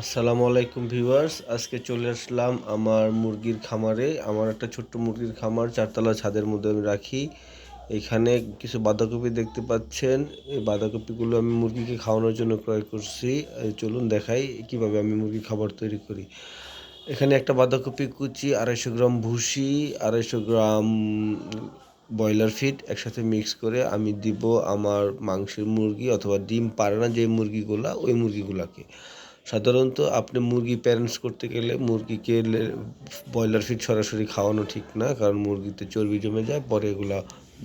আসসালামু আলাইকুম ভিউয়ার্স, আজকে চলে আসলাম আমার মুরগির খামারে। আমার একটা ছোট্ট মুরগির খামার, চারতলা ছাদের মধ্যে আমি রাখি। এখানে কিছু বাঁধাকপি দেখতে পাচ্ছেন। এই বাঁধাকপিগুলো আমি মুরগিকে খাওয়ানোর জন্য ক্রয় করছি। চলুন দেখাই কীভাবে আমি মুরগি খাবার তৈরি করি। এখানে একটা বাঁধাকপি কুচি, আড়াইশো গ্রাম ভুসি, আড়াইশো গ্রাম ব্রয়লার ফিড একসাথে মিক্স করে আমি দিব আমার মাংসের মুরগি অথবা ডিম পারে না যে মুরগিগুলা, ওই মুরগিগুলাকে। সাধারণত আপনি মুরগি প্যারেন্টস করতে গেলে মুরগিকে ব্রয়লার ফিড সরাসরি খাওয়ানো ঠিক না, কারণ মুরগিতে চর্বি জমে যায়, পরে এগুলা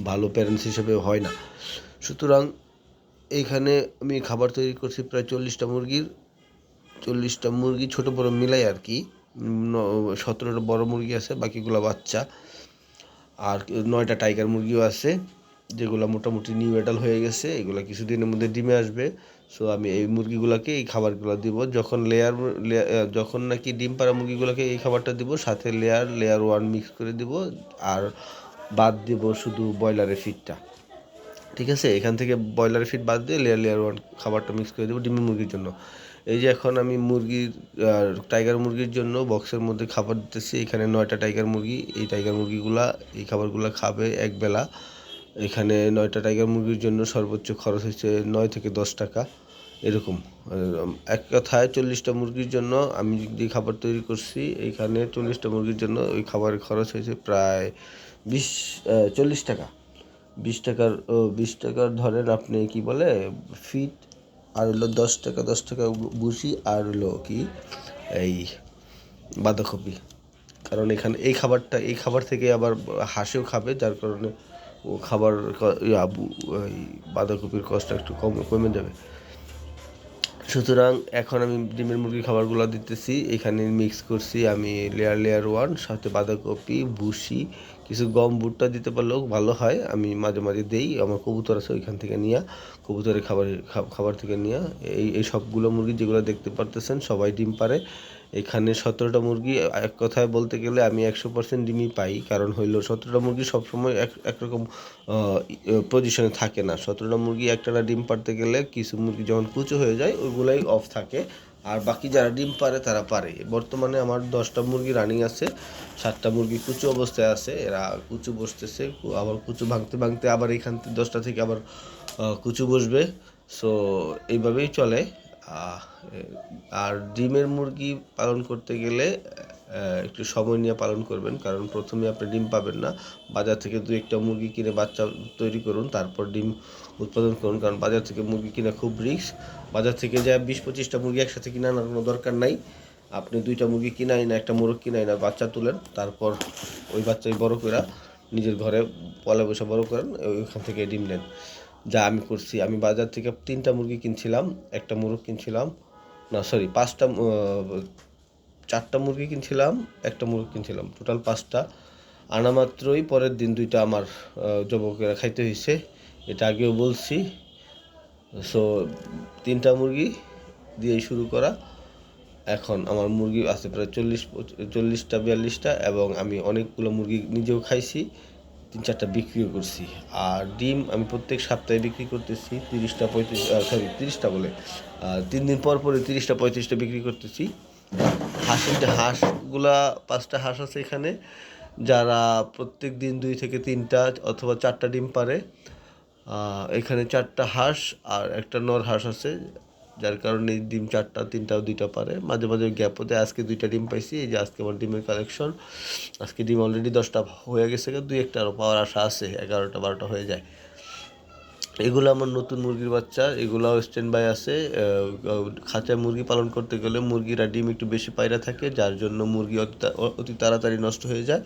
ভালো প্যারেন্টস হিসেবে হয় না। সুতরাং এইখানে আমি খাবার তৈরি করছি প্রায় চল্লিশটা মুরগির, চল্লিশটা মুরগি ছোট বড় মিলাই আর কি সতেরোটা বড় মুরগি আছে, বাকিগুলো বাচ্চা। আর নয়টা টাইগার মুরগিও আছে, যেগুলো মোটামুটি নিউ অ্যাডাল হয়ে গেছে, এগুলো কিছুদিনের মধ্যে ডিমে আসবে। সো আমি এই মুরগিগুলোকে এই খাবারগুলো দিব। যখন লেয়ার যখন নাকি ডিম পাড়া মুরগিগুলোকে এই খাবারটা দিব, সাথে লেয়ার লেয়ার ওয়ান মিক্স করে দিব, আর বাদ দিব শুধু ব্রয়লারের ফিডটা ঠিক আছে? এখান থেকে ব্রয়লারের ফিড বাদ দিয়ে লেয়ার লেয়ার ওয়ান খাবারটা মিক্স করে দেবো ডিমের মুরগির জন্য। এই যে এখন আমি মুরগির টাইগার মুরগির জন্য বক্সের মধ্যে খাবার দিতেছি। এখানে নয়টা টাইগার মুরগি, এই টাইগার মুরগিগুলা, এই খাবারগুলো খাবে একবেলা এখানে নয়টা টাইগার মুরগির জন্য সর্বোচ্চ খরচ হচ্ছে নয় থেকে দশ টাকা। এরকম। এক কথায় চল্লিশটা মুরগির জন্য আমি যে খাবার তৈরি করছি, এইখানে চল্লিশটা মুরগির জন্য ওই খাবারের খরচ হয়েছে প্রায় বিশ চল্লিশ টাকা। বিশ টাকার বিশ টাকার ধরেন আপনি কি বলে ফিট আর হলো দশ টাকা দশ টাকা বুসি আর হলো কি, এই বাঁধাকপি। কারণ এখানে এই খাবারটা, এই খাবার থেকে আবার হাঁসেও খাবে, যার কারণে ও খাবার বাঁধাকপির কষ্টটা একটু কম, কমে যাবে। সুতরাং এখন আমি ডিমের মুরগির খাবারগুলো দিতেছি। এখানে মিক্স করছি আমি লেয়ার লেয়ার ওয়ান সাথে বাঁধাকপি, ভুসি, কিছু গম ভুট্টা দিতে পারলেও ভালো হয়। আমি মাঝে মাঝে দেই, আমার কবুতর আছে ওইখান থেকে নিয়ে, কবুতরের খাবার খাবার থেকে নিয়ে। এই এই সবগুলো মুরগি যেগুলো দেখতে পারতেছেন, সবাই ডিম পারে। এখানে সতেরোটা মুরগি, এক কথায় বলতে গেলে আমি একশো পার্সেন্ট ডিমই পাই, কারণ হইল সতেরোটা মুরগি সবসময় এক, একরকম পজিশনে থাকে না। সতেরোটা মুরগি একটা ডিম পারতে গেলে কিছু মুরগি যখন কুচো হয়ে যায় ওইগুলাই অফ থাকে। আর বাকি যারা ডিম পারে তারা পারে। বর্তমানে আমার দশটা মুরগি রানিং আছে, সাতটা মুরগি কুচু অবস্থায় আছে, এরা কুচু বসতেছে আবার কুচু ভাঙতে ভাঙতে আবার এখান থেকে দশটা থেকে আবার কুচু বসবে। সো এইভাবেই চলে। আর ডিমের মুরগি পালন করতে গেলে একটু সময় নিয়ে পালন করবেন। কারণ প্রথমে আপনি ডিম পাবেন না। বাজার থেকে দু একটা মুরগি কিনে বাচ্চা তৈরি করুন, তারপর ডিম উৎপাদন করুন। কারণ বাজার থেকে মুরগি কিনা খুব রিস্ক। বাজার থেকে যা বিশ পঁচিশটা মুরগি একসাথে কিনে আনার কোনো দরকার নাই। আপনি দুইটা মুরগি কিনাই না, একটা মুরগ কিনাই না, বাচ্চা তুলেন, তারপর ওই বাচ্চাই বড় করে নিজের ঘরে পলা বসে বড় করেন, ওইখান থেকে ডিম নেন। যা আমি করছি। আমি বাজার থেকে তিনটা মুরগি কিনছিলাম, একটা মুরগ কিনছিলাম, না সরি পাঁচটা চারটা মুরগি কিনছিলাম, একটা মুরগ কিনছিলাম। টোটাল পাঁচটা। আনা মাত্রই পরের দিন দুইটা আমার যুবকেরা খাইতে হয়েছে এটা আগেও বলছি। সো তিনটা মুরগি দিয়ে শুরু করা। এখন আমার মুরগি আছে প্রায় চল্লিশ, চল্লিশটা, বিয়াল্লিশটা, এবং আমি অনেকগুলো মুরগি নিজেও খাইছি। তিন চারটা বিক্রিও করছি। আর ডিম আমি প্রত্যেক সপ্তাহে বিক্রি করতেছি তিরিশটা পঁয়ত্রিশ সরি তিরিশটা বলে। তিন দিন পর পরে তিরিশটা পঁয়ত্রিশটা বিক্রি করতেছি। হাঁসের যে হাঁসগুলা, পাঁচটা হাঁস আছে এখানে, যারা প্রত্যেক দিন দুই থেকে তিনটা অথবা চারটা ডিম পারে। এখানে চারটা হাঁস আর একটা নর হাঁস আছে। যার কারণে ডিম চারটা, তিনটা দুইটা পারে। মাঝে মাঝে গ্যাপ হতে আজকে দুইটা ডিম পাইছি, এই যে আজকে আমার ডিমের কালেকশন আজকে ডিম অলরেডি দশটা হয়ে গেছে দুই একটা আরও পাওয়ার আশা আছে, এগারোটা বারোটা হয়ে যায়। এগুলো আমার নতুন মুরগির বাচ্চা এগুলাও স্ট্যান্ড বাই আছে খাঁচায় মুরগি পালন করতে গেলে মুরগিরা ডিম একটু বেশি পায়রা থাকে, যার জন্য মুরগি অতি তাড়াতাড়ি নষ্ট হয়ে যায়।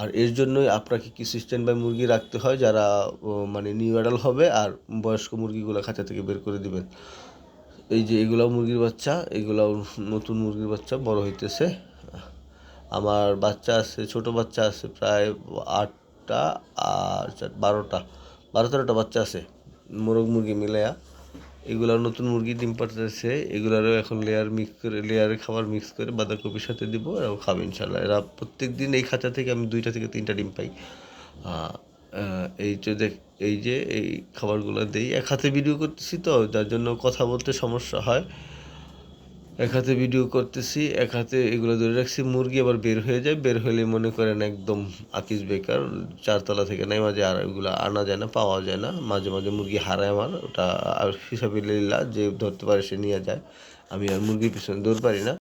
আর এর জন্যই আপনাকে কিছু স্ট্যান্ড বাই মুরগি রাখতে হয়, যারা মানে নিউ অ্যাডাল হবে, আর বয়স্ক মুরগিগুলো খাঁচা থেকে বের করে দিবেন। এই যে এগুলাও মুরগির বাচ্চা এগুলাও নতুন মুরগির বাচ্চা বড় হইতেছে। আমার বাচ্চা আছে, ছোট বাচ্চা আছে প্রায় আটটা আর বারোটা বারো তেরোটা বাচ্চা আছে মোরগ মুরগি মিলাইয়া। এগুলো নতুন মুরগি ডিম পাঠাতেছে এগুলারও এখন লেয়ার মিক্স করে লেয়ারে খাবার মিক্স করে বাঁধাকপির সাথে দিব, এরাও খাবে ইনশাল্লাহ এরা প্রত্যেক দিন এই খাঁচা থেকে আমি দুইটা থেকে তিনটা ডিম পাই। এই যে দেখ, এই যে এই খাবারগুলো দিই, এক হাতে ভিডিও করতেছি তো, যার জন্য কথা বলতে সমস্যা হয়। এক হাতে ভিডিও করতেছি, এক হাতে এগুলো ধরে রাখছি, মুরগি আবার বের হয়ে যায়, বের হলে মনে করেন একদম আকিস বেকার, চারতলা থেকে নেমা যায় আর ওগুলো আনা যায় না, পাওয়া যায় না। মাঝে মাঝে মুরগি হারায় আমার, ওটা আর হিসাবে লিল্লা যে ধরতে পারে সে নিয়ে যায়। আমি আর মুরগির পিছনে দৌড় পারি না।